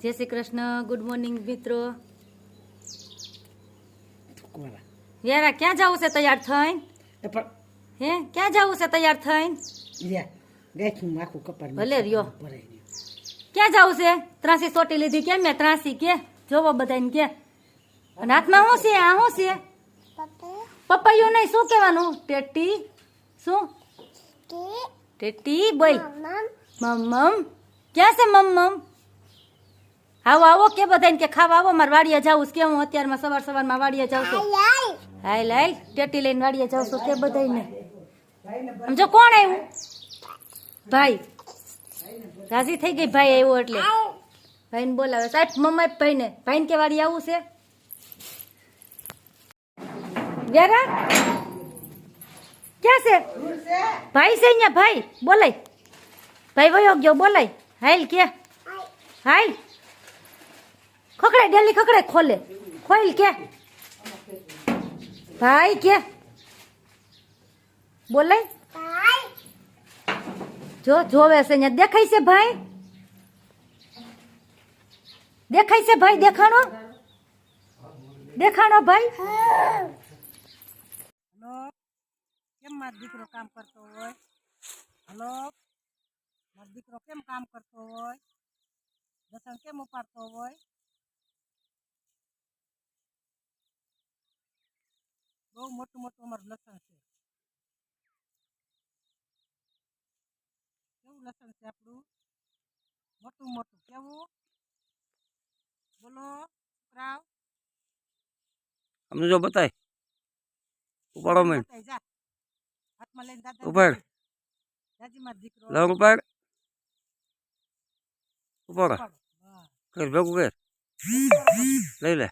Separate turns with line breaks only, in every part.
જય Shri Krishna good morning મિત્રો
કુંવારા.
યારા ક્યાં જવું છે તૈયાર થઈને
એ પણ
હે ક્યાં જવું છે તૈયાર થઈને
લ્યા, ગાયઠનું આખું કપાળ
ભલે રહ્યો.
ભરાઈ ગયું.
ક્યાં જવું છે ત્રાસી સોટી લીધી કેમ મેં ત્રાસી કે જોવો બધાને કે અને હાથમાં શું છે આ શું છે પપૈયું નહીં શું કહેવાનું ટેટી શું ટેટી બોલ મમ મમ ક્યાં છે મમ મમ આવો આવો કે બધાને કે ખાવા આવો મારે વાડીએ જાવું છે કે હું અત્યારમાં સવાર સવારમાં વાડીએ જાઉં છું હાલ હાલ ટેટી લઈને વાડીએ જાઉં છું કે બધાને સમજો કોણ આવ્યું ભાઈ રાજી થઈ ગઈ ભાઈ આવ્યો એટલે। ભાઈને બોલાવે સાહેબ મમ્મા ભાઈને ભાઈને કે વાડી આવું છે? વ્યારા? ક્યાં છે? ભાઈ છે અહીંયા ભાઈ બોલાય. ભાઈ વયો ગયો બોલાય. હાલ કે. હાલ. ખકડે ડેલી ખકડે ખોલે. ખોલ કે. ભાઈ કે. બોલાય. જો, જોવે છે અહીંયા દેખાય છે ભાઈ? દેખાય છે ભાઈ, દેખાણો? દેખાણો ભાઈ?
હલો. કેમ મારો દીકરો કામ કરતો હોય? હલો. મારો દીકરો કેમ કામ કરતો હોય? લસણ કેમ ઉપાડતો હોય? બહુ મોટું મોટું અમારું લસણ છે. કેવું લસણ છે આપણું? મોટું મોટું. કેવું? બોલો છોકરાઓ
અમને જો બતાય. ઉપાડો મેં.
હાથમાં લઈને દાદા
ઉપાડ.
દાદી. મારો દીકરો.
લવ ઉપાડો. ઉપાડો. કર ભેગું કર. લઈ લે.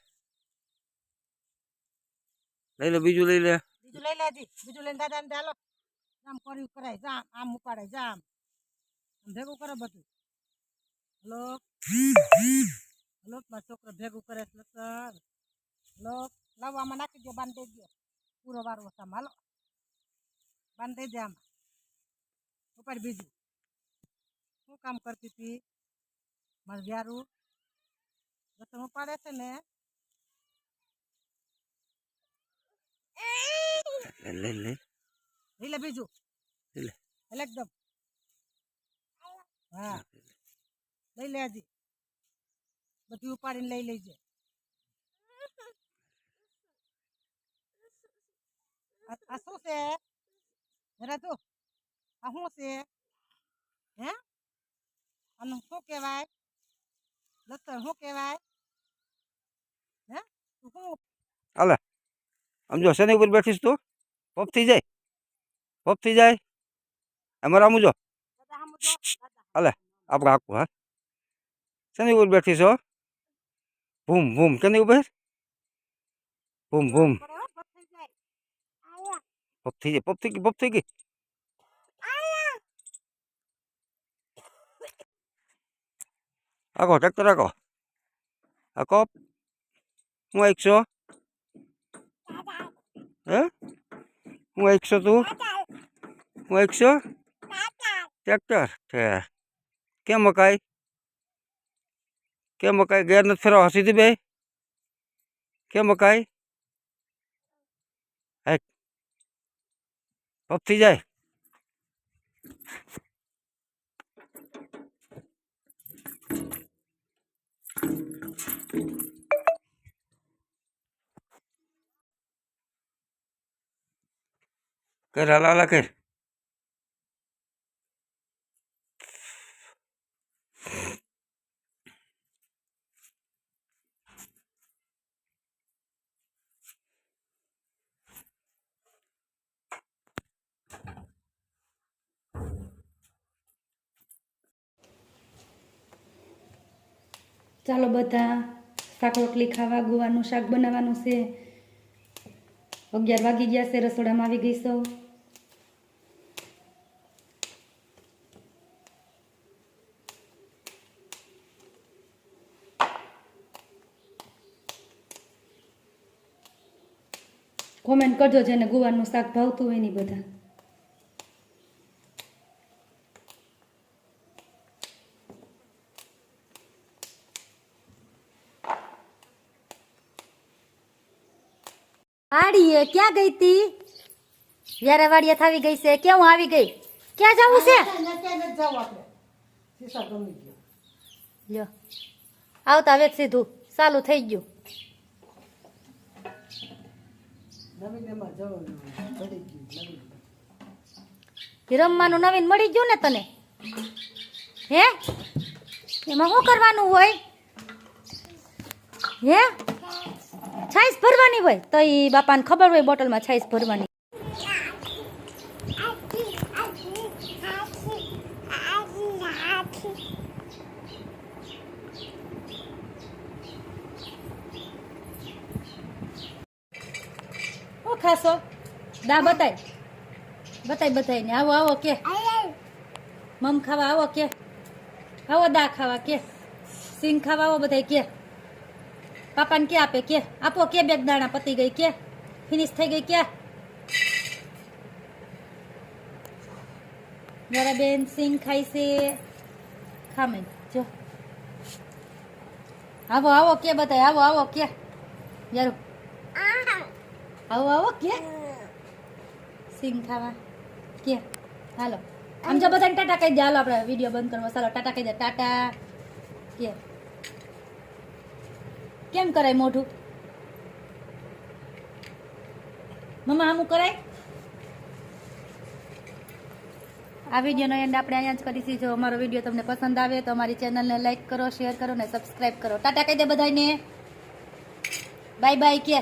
લઈ લે, બીજું લઈ લે.
બીજું લઈ લેજી. બીજું લઈને દાદા ને ચાલો. આમ કર્યું કરાય જા આમ ઉપાડે જા આમ ભેગું કરે બધું. હલો? હલો? મારો છોકરો ભેગું કરે લસણ હલો? લાવો, આમાં નાખી દો બાંધી દો પૂરો વારો આમાં, હાલો. બાંધી દે આમાં. ઉપાડ બીજું. શું કામ કરતી હતી? મારું વ્યારું. લસણ ઉપાડે છે ને.
લે લે લે
લઈ લે. બીજું
લઈ લે.
એકદમ. હા. લઈ લે હજી. બધું ઉપાડીને લઈ લેજે. આ આ શું છે? જરા તો. આ શું છે? હે? આનું શું કહેવાય? લસણ શું કહેવાય? હે? તું શું?
હાલે. આમ જો શેની ઉપર બેઠીશ તું? પપ થઈ જાય. પોપ થઈ જાય. એમાં આમ જો. હાલે આપણે આખું હા. શેની ઉપર બેઠી છો? ભૂમ ભૂમ કેની ઉપર? ભૂમ ભૂમ.
પોપ હો, બસ થઈ જાય.
પોપ થઈ જાય પપ થઈ ગઈ પોપ થઈ ગઈ. આખો ટ્રેક્ટર આખો આખો હું એકસો હે? હું એકસો તું? હું એકસો ટ્રેક્ટર? છે કેમ મકાઈ? કેમ મકાઈ? ગેર નથી ફેરવા સીધી બે કેમ મકાઈ? પપ થઈ જાય. કર હાલા હાલા કર
ચાલો બધા શાક રોટલી ખાવા, ગુવાનું, શાક બનાવવાનું છે. અગિયાર વાગી ગયા છે, રસોડામાં આવી ગઈ સૌ કોમેન્ટ કરજો જેને ગુવારનું શાક ભાવતું હોય નહીં બધા. આડીએ ક્યાં ગઈ તી? યારે વાડીએ થાવી ગઈ છે કે હું આવી ગઈ? ક્યાં જવું છે? આવતા હવે સીધું. ચાલુ થઈ ગયું. રમવાનું નવીન મળી ગયું ને તને? હે? એમાં શું કરવાનું હોય? હે? છાઈસ ભરવાની હોય? તો એ બાપાને ખબર હોય બોટલમાં છાઈસ ભરવાની. ઓ ખાસો દા બતાય. બતાય બતાય ને. આવો આવો, કે. મમ ખાવા આવો, કે. આવો, દા ખાવા, કે. સિંગ ખાવા આવો બધાય, કે. પાપાને કે આપે, કે. આપો, કે, બેગ દાણા પતી ગઈ, કે. ફિનિશ થઈ ગઈ, કે. મારા બેન સિંગ ખાય છે. ખામે જો. આવો આવો, કે, બતાય. આવો આવો, કે. યાર. આવો આવો કે સિંગ ખાવા. કે હાલો. આમ જો બધાને ટાટા કહી દે, હાલો આપણે વીડિયો બંધ કરવો. ચાલો, ટાટા કહી દે, ટાટા. કે કેમ કરાય મોઢું? મમ્મા, આમું કરાય? આ વિડીયોનો એન્ડ આપણે અહીંયા જ કરીશું જો અમારો વીડિયો તમને પસંદ આવે તો અમારી ચેનલને લાઈક કરો શેર કરો ને સબસ્ક્રાઈબ કરો. ટાટા કહી દે બધાને બાય બાય કે